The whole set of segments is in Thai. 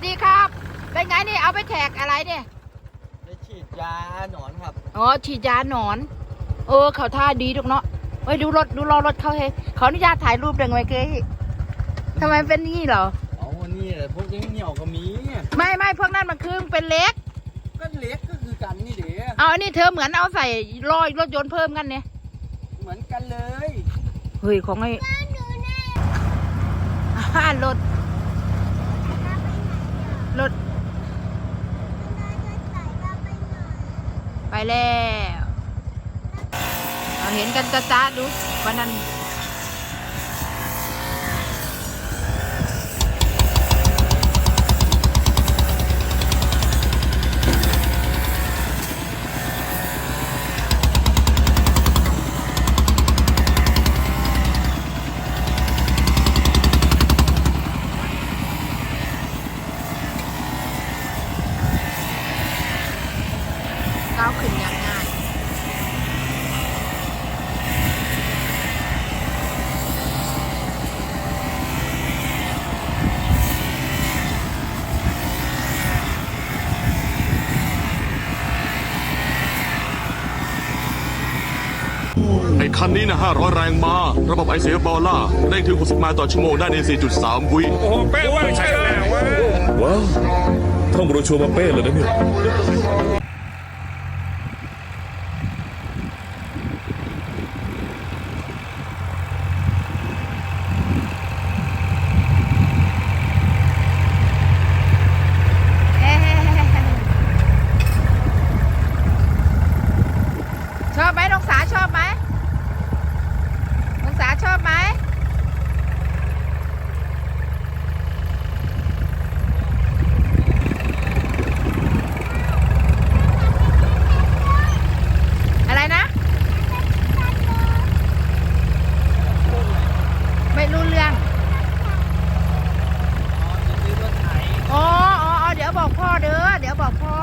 สดีครับ เป็นไงนี่เอาไปแทกอะไรเนี่ยไปฉีดยาหนอนครับ อ๋อฉีดยาหนอน เออเขาท่าดีทุกเนาะเฮ้ยดูรถดูรอรถเขาเฮ้ยขออนุญาตถ่ายรูปเดึงไว้เกยทำไมเป็นงี้เหรอเอานี่แหละพวกยังเหนียวก็มี ไม่ไม่พวกนั้นมันคือเป็นเล็ก ก็เล็กก็คือกันนี่เดี๋ยเอาอันนี้เธอเหมือนเอาใส่รอยรถยนต์เพิ่มกันเนี่ย เหมือนกันเลย เฮ้ยของไอ้อ่ารถ รถ ไปแล้ว เราเห็นกันจ้าๆดูวันนั้น ก้าวขึ้นอย่างง่ายไอ้คันนี้นะ500 แรงมา ระบบไอเสียบอล่าเร่งถึง 60 ไมล์ต่อชั่วโมงได้ใน 4.3 วิโอ้โหเป๊ะว่าใช่แล้วว้าวท่องบรชัวร์มาเป้เลยนะเนี่ย เอ๊ะชอบไหมน้องสาชอบไหมน้องสาชอบไหมอะไรนะ ไม่รู้เรื่อง ซื้อรถไถ อ๋ออ๋ออ๋อเดี๋ยวบอกพ่อเด้อ เดี๋ยวบอกพ่อ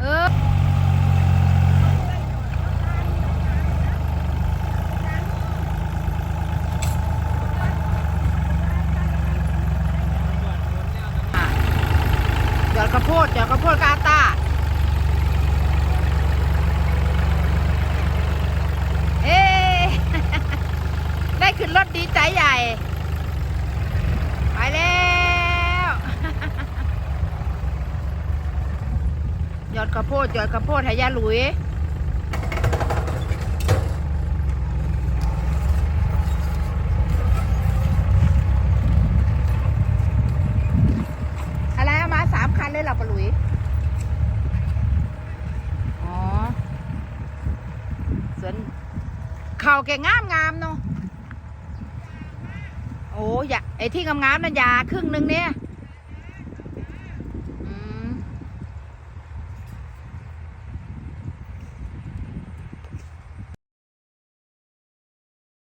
เออ หยอ ดเดี๋ยอดข้าวโพดกาตาเอ๊ได้ขึ้นรถดีใจใหญ่ ไปแล้วหยอดข้าวโพดหยอดข้าวโพดให้ยาหลุย อะไรเอามาสามคันเลยเหรอปะหลุย อ๋อส่วน เข่าแกงามงามเนาะโอ้ยาไอ้ที่งามๆนั่นยาครึ่งหนึ่งเนี่ย